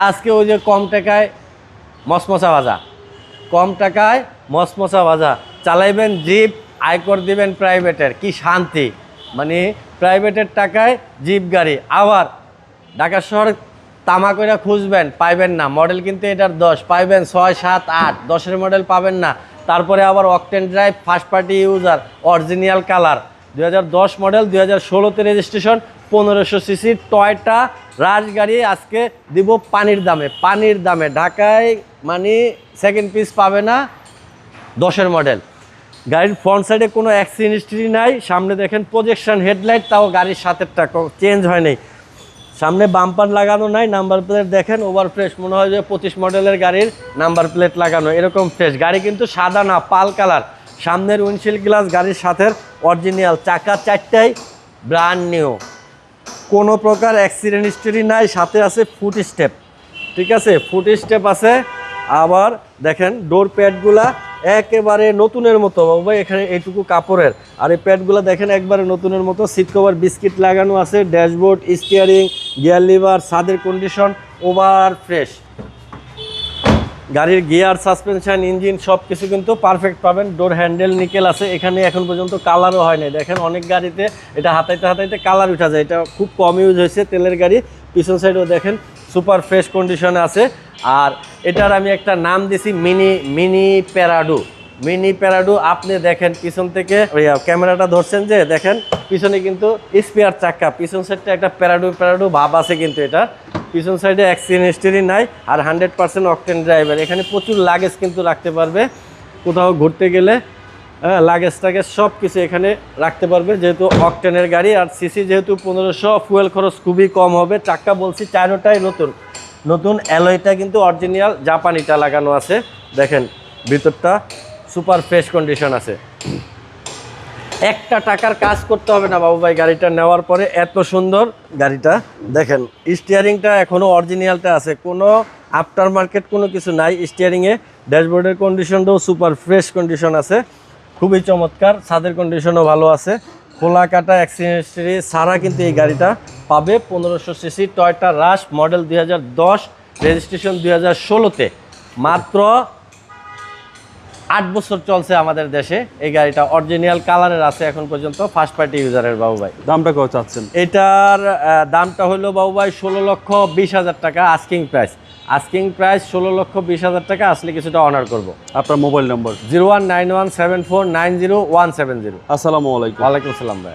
আজকে ওই যে কম টাকায় মসমসা ভাজা। কম টাকায় মসমসা ভাজা। চালাইবেন জিপ, আয়কর দিবেন প্রাইভেটের। কি শান্তি। মানে প্রাইভেটের টাকায় জিপ গাড়ি। আবার ঢাকা শহর তামা করে খুঁজবেন, পাইবেন না। মডেল কিন্তু এটার দশ, পাইবেন ছয়, সাত, আট। দশের মডেল পাবেন না। তারপরে আবার octane drive first party user original colour দু হাজার দশ মডেল দু হাজার ষোলোতে রেজিস্ট্রেশন পনেরোশো সিসি টয়টা রাজ গাড়ি আজকে দিব পানির দামে। পানির দামে। ঢাকায় মানে সেকেন্ড পিস পাবে না দশের মডেল গাড়ির ফ্রন্ট সাইডে কোনো অ্যাক্সিডেন্ট নাই। সামনে দেখেন প্রজেকশন হেডলাইট তাও গাড়ির সাথেরটা চেঞ্জ হয় নাই। সামনে বাম্পার লাগানো নাই নাম্বার প্লেট দেখেন ওভার ফ্রেশ মনে হয় যে পঁচিশ মডেলের গাড়ির নাম্বার প্লেট লাগানো, এরকম ফ্রেশ গাড়ি কিন্তু সাদা না, পাল কালার। সামনের উইন্ডশিল্ড গ্লাস গাড়ির সাথে অরিজিনাল চাকা চারটাই ব্র্যান্ড নিউ কোনো প্রকার অ্যাক্সিডেন্ট হিস্টরি নাই, সাথে আছে ফুট স্টেপ ঠিক আছে? ফুট স্টেপ আছে, আবার দেখেন ডোর প্যাডগুলা একেবারে নতুনের মতো ভাই, এখানে এইটুকু কাপড়ের। আর এই প্যাডগুলো দেখেন একবারে নতুনের মতো সিট কভার বিস্কিট লাগানো আছে ড্যাশবোর্ড স্টিয়ারিং গিয়ার লিভার সাদের কন্ডিশন ওভার ফ্রেশ গাড়ির গিয়ার, সাসপেনশন, ইঞ্জিন সব কিছু কিন্তু পারফেক্ট পাবেন। ডোর হ্যান্ডেল নিকেল আছে। এখানে এখন পর্যন্ত কালারও হয় নাই। দেখেন অনেক গাড়িতে এটা হাতাইতে হাতাইতে কালার উঠা যায়। এটা খুব কম ইউজ হয়েছে তেলের গাড়ি। পিছন সাইডেও দেখেন সুপার ফ্রেশ কন্ডিশনে আছে। আর এটার আমি একটা নাম দিছি mini mini Prado mini Prado আপনি দেখেন পিছন থেকে ক্যামেরাটা ধরছেন যে, দেখেন পিছনে কিন্তু স্পেয়ার চাক্কা পিছন সাইডটা একটা প্যারাডু প্যারাডু ভাব আছে কিন্তু এটা। পিছন সাইডে অ্যাক্সিডেন্ট হিস্টরি নাই আর হান্ড্রেড পার্সেন্ট অকটেন ড্রাইভার। এখানে প্রচুর লাগেজ কিন্তু রাখতে পারবে। কোথাও ঘুরতে গেলে হ্যাঁ লাগেজ টাগেজ সব কিছু এখানে রাখতে পারবে, যেহেতু অকটেনের গাড়ি। আর সিসি যেহেতু পনেরোশো ফুয়েল খরচ খুবই কম হবে। চাক্কা বলছি চারোটাই নতুন। নতুন অ্যালয়টা কিন্তু অরিজিনাল জাপানিটা লাগানো আছে। দেখেন, ভিতরটা সুপার ফ্রেশ কন্ডিশন আছে। একটা টাকার কাজ করতে হবে না বাবু ভাই, গাড়িটা নেওয়ার পরে এত সুন্দর। গাড়িটা দেখেন স্টিয়ারিংটা এখনও অরিজিনালটা আছে। কোনো আফটার মার্কেট কোনো কিছু নাই স্টিয়ারিংয়ে ড্যাশবোর্ডের কন্ডিশনটাও সুপার ফ্রেশ কন্ডিশন আছে। খুবই চমৎকার, ছাদের কন্ডিশনও ভালো আছে। খোলা কাটা অ্যাক্সিডেন্টরি ছাড়া কিন্তু এই গাড়িটা পাবে পনেরোশো সিসি টয়টা রাশ মডেল দুই রেজিস্ট্রেশন দুই হাজার মাত্র আট বছর চলছে আমাদের দেশে। এই গাড়িটা অরিজিনাল কালারের আছে এখন পর্যন্ত ফার্স্ট পার্টি ইউজারের বাবু ভাই। দামটা কত চাচ্ছেন? এটার দামটা হলো বাবু ভাই ষোলো লক্ষ বিশ হাজার টাকা আস্কিং প্রাইস আস্কিং প্রাইস ষোলো লক্ষ বিশ হাজার টাকা আসলে কিছুটা অনার করব। আপনার mobile number zero one nine one seven four nine zero one seven zero আসসালামু আলাইকুম। ওয়ালাইকুম আসসালাম ভাই